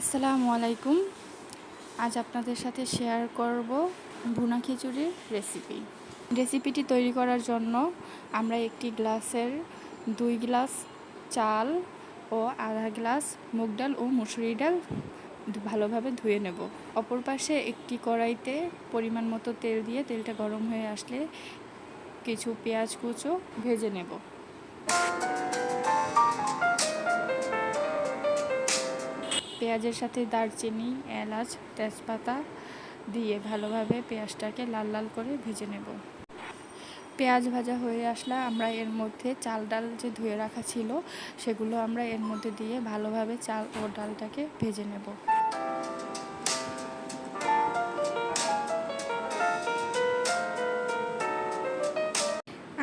আসসালামু আলাইকুম। আজ আপনাদের সাথে শেয়ার করব ভুনা খিচুড়ির রেসিপি রেসিপিটি তৈরি করার জন্য আমরা একটি গ্লাসের দুই গ্লাস চাল ও আধা গ্লাস মুগ ডাল ও মুসুরি ডাল ভালোভাবে ধুয়ে নেব। অপর পাশে একটি কড়াইতে পরিমাণ মতো তেল দিয়ে তেলটা গরম হয়ে আসলে কিছু পেঁয়াজ কুচো ভেজে নেব। পেঁয়াজের সাথে দারচিনি, এলাচ, তেজপাতা দিয়ে ভালোভাবে পেঁয়াজটাকে লাল লাল করে ভেজে নেব। পেঁয়াজ ভাজা হয়ে আসলে আমরা এর মধ্যে চাল ডাল যে ধুয়ে রাখা ছিল, সেগুলো আমরা এর মধ্যে দিয়ে ভালোভাবে চাল ও ডালটাকে ভেজে নেব।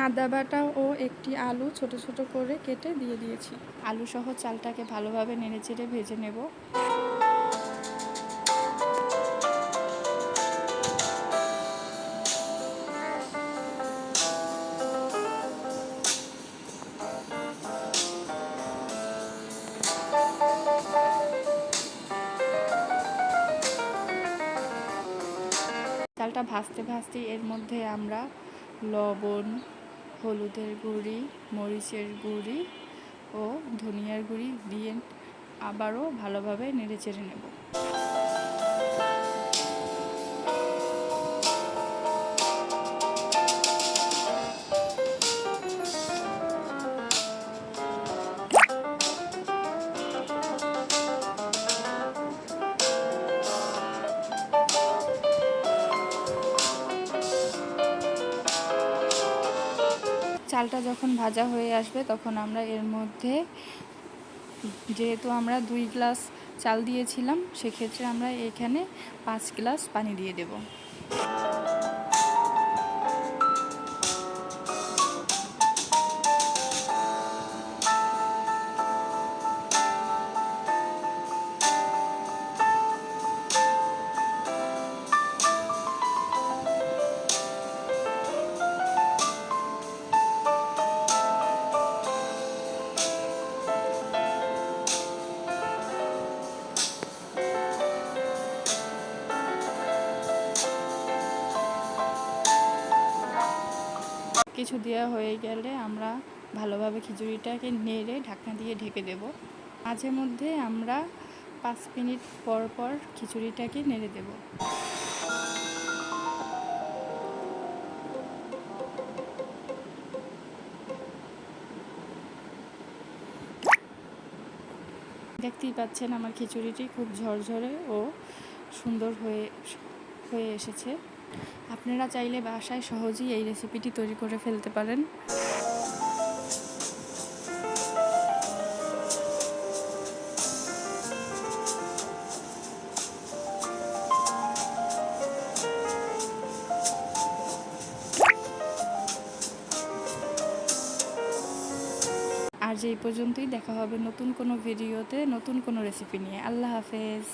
আদা বাটা ও একটি আলু ছোট ছোট করে কেটে দিয়ে দিয়েছি। আলু সহ চালটাকে ভালোভাবে নেড়েচেড়ে ভেজে নেব। চালটা ভাজতে ভাজতে এর মধ্যে আমরা লবণ হলুদের গুঁড়ি মরিচের গুঁড়ি ও ধনিয়ার গুঁড়ি দিয়ে আবারও ভালোভাবে নেড়ে চেড়ে নেব। চালটা যখন ভাজা হয়ে আসবে তখন আমরা এর মধ্যে যেহেতু আমরা দুই গ্লাস চাল দিয়েছিলাম, সেক্ষেত্রে আমরা এখানে পাঁচ গ্লাস পানি দিয়ে দেব। কিছু দেওয়া হয়ে গেলে আমরা ভালোভাবে খিচুড়িটাকে নেড়ে ঢাকনা দিয়ে ঢেকে দেব। মাঝে মধ্যে আমরা পাঁচ মিনিট পর পর খিচুড়িটাকে নেড়ে দেব। দেখতেই পাচ্ছেন আমার খিচুড়িটি খুব ঝরঝরে ও সুন্দর হয়ে হয়ে এসেছে। আপনারা চাইলে বাসায় সহজেই এই রেসিপিটি তৈরি করে ফেলতে পারেন। আর যে এই পর্যন্তই। দেখা হবে নতুন কোনো ভিডিওতে নতুন কোনো রেসিপি নিয়ে। আল্লাহ হাফেজ।